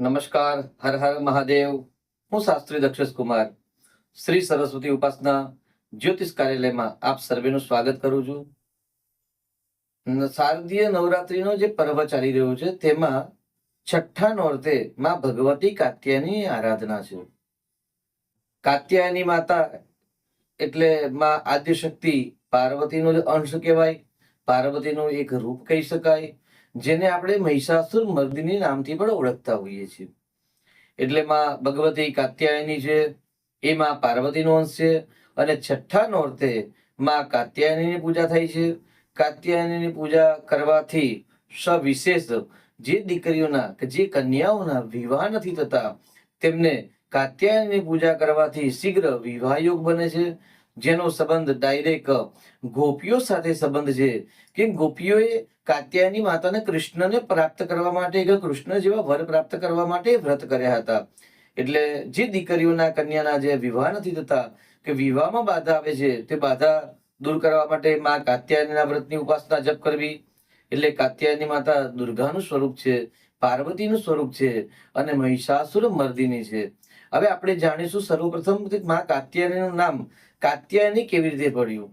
નમસ્કાર, હર હર મહાદેવ. હું શાસ્ત્રી દક્ષેશ કુમાર. શ્રી સરસ્વતી ઉપાસના જ્યોતિષ કાર્યાલયમાં આપ સર્વેનું સ્વાગત કરું છું. શારદીય નવરાત્રીનો જે પર્વ ચાલી રહ્યો છે, તેમાં છઠ્ઠા નોરતે માં ભગવતી કાત્યાની આરાધના છે. કાત્યાયની માતા એટલે માં આદ્યશક્તિ પાર્વતીનો અંશ કહેવાય. પાર્વતીનું એક રૂપ કહી શકાય. જેને આપણે મહિષાસુર મર્દિની નામથી પણ ઓળખતા હોઈએ છીએ. એટલે માં ભગવતી કાત્યાયની છે એમાં પાર્વતીનો અંશ છે, અને છઠ્ઠા નોરતે માં કાત્યાયનીની પૂજા થાય છે. કાત્યાયનીની પૂજા કરવાથી સવિશેષ જે દીકરીઓના કે જે કન્યાઓના વિવાહ નથી થતા, તેમને કાત્યાયનની પૂજા કરવાથી શીઘ્ર વિવાહ યોગ બને છે. જેનો સંબંધ ડાયરેક્ટ ગોપીઓ સાથે સંબંધ છે, કે ગોપીઓએ કાત્યાયની માતાને કૃષ્ણને પ્રાપ્ત કરવા માટે કે કૃષ્ણ જેવા વર પ્રાપ્ત કરવા માટે વ્રત કર્યા હતા. એટલે જે દીકરીઓના કન્યાના જે વિવાહ નથી થતા, કે વિવાહમાં બાધા આવે છે, તે બાધા દૂર કરવા માટે માં કાત્યાયનીના વ્રતની ઉપાસના જપ કરવી. એટલે કાત્યાયની માતા દુર્ગાનું સ્વરૂપ છે, પાર્વતીનું સ્વરૂપ છે અને મહિષાસુર મર્દિની છે. હવે આપણે જાણીશું સર્વપ્રથમમાં કાત્યાયનીનું નામ કાત્યાયની કેવી રીતે પડ્યું?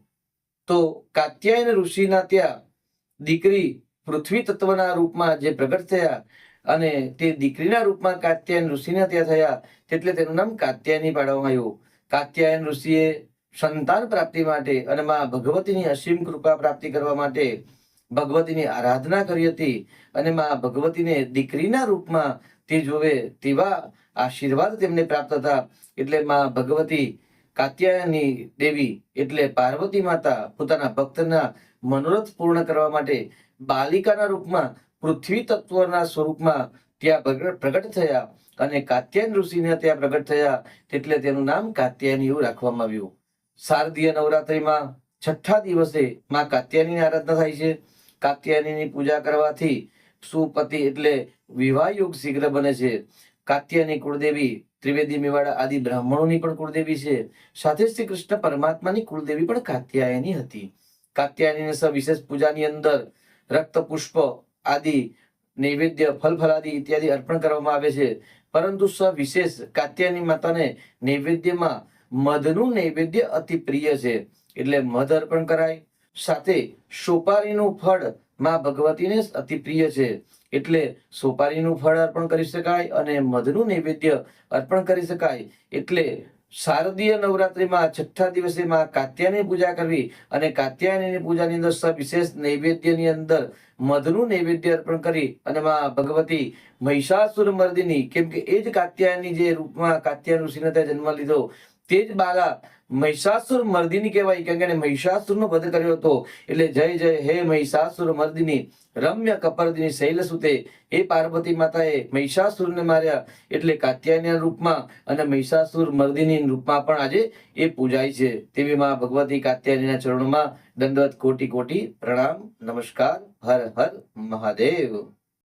તો કાત્યાયન ઋષિના ત્યાં દીકરી પૃથ્વી તત્વના રૂપમાં જે પ્રગટ થયા અને તે દીકરીના રૂપમાં કાત્યાયન ઋષિના ત્યાં થયા, એટલે તેનું નામ કાત્યાયની પાડવામાં આવ્યું. કાત્યાયન ઋષિએ સંતાન પ્રાપ્તિ માટે અને માં ભગવતીની અસીમ કૃપા પ્રાપ્તિ કરવા માટે ભગવતીની આરાધના કરી હતી અને માં ભગવતીને દીકરીના રૂપમાં તે જોવે તેવા આશીર્વાદ તેમને પ્રાપ્ત હતા. એટલે માં ભગવતી કાત્યાયની દેવી, એટલે પાર્વતી માતા પોતાના ભક્તના મનોરથ પૂર્ણ કરવા માટે બાલિકાના રૂપમાં પૃથ્વી તત્વના સ્વરૂપમાં ત્યાં પ્રગટ થયા અને કાત્યાયન ઋષિને ત્યાં પ્રગટ થયા એટલે તેનું નામ કાત્યાયની એવું રાખવામાં આવ્યું. શારદીય નવરાત્રિમાં છઠ્ઠા દિવસે માં કાત્યાયનીની આરાધના થાય છે. કાત્યાયનીની પૂજા કરવાથી સુપતિ એટલે વિવાહ યોગ શીઘ્ર બને છે. કાત્યાયની કુળદેવી ત્રિવેદી મેવાડા આદિ બ્રાહ્મણોની પણ કુળદેવી છે. સાથે શ્રી કૃષ્ણ પરમાત્માની કુળદેવી પણ કાત્યાયની હતી. કાત્યાયની વિશેષ પૂજાની અંદર રક્ત પુષ્પ આદિ, નૈવેદ્ય ફલ ફલાદિ ઇત્યાદિ અર્પણ કરવામાં આવે છે. પરંતુ સવિશેષ કાત્યાયની માતાને નૈવેદ્યમાં મધનું નૈવેદ્ય અતિ પ્રિય છે. એટલે મધ અર્પણ કરાય. સાથે સોપારીનું ફળમાં ભગવતીને અતિ પ્રિય છે. એટલે સોપારીનું ફળ અર્પણ કરી શકાય અને મધનું નૈવેદ્ય અર્પણ કરી શકાય. એટલે શારદીય નવરાત્રિમાં છઠ્ઠા દિવસે માં કાત્યાયની પૂજા કરવી અને કાત્યાયની પૂજાની અંદર સવિશેષ નૈવેદ્યની અંદર મધનું નૈવેદ્ય અર્પણ કરી અને માં ભગવતી મહિષાસુર મર્દિની, કેમ કે એ જ કાત્યાયની જે રૂપમાં કાત્યાયન ઋષિને જન્મ લીધો તે જ બાલા મહિષાસુર મર્દિની કહેવાય. કેમ કે એને મહિષાસુરનો વધ કર્યો હતો. એટલે જય જય હે મહિષાસુર મર્દિની, રમ્ય કપર્દિની શૈલસુતે એ પાર્વતી માતાએ મહિષાસુરને માર્યા. એટલે કાત્યાયના રૂપમાં અને મહિષાસુર મર્દિની રૂપમાં પણ આજે એ પૂજાય છે. તેવી માં ભગવતી કાત્યાયના ચરણોમાં દંડવત કોટી કોટી પ્રણામ, નમસ્કાર, હર હર મહાદેવ.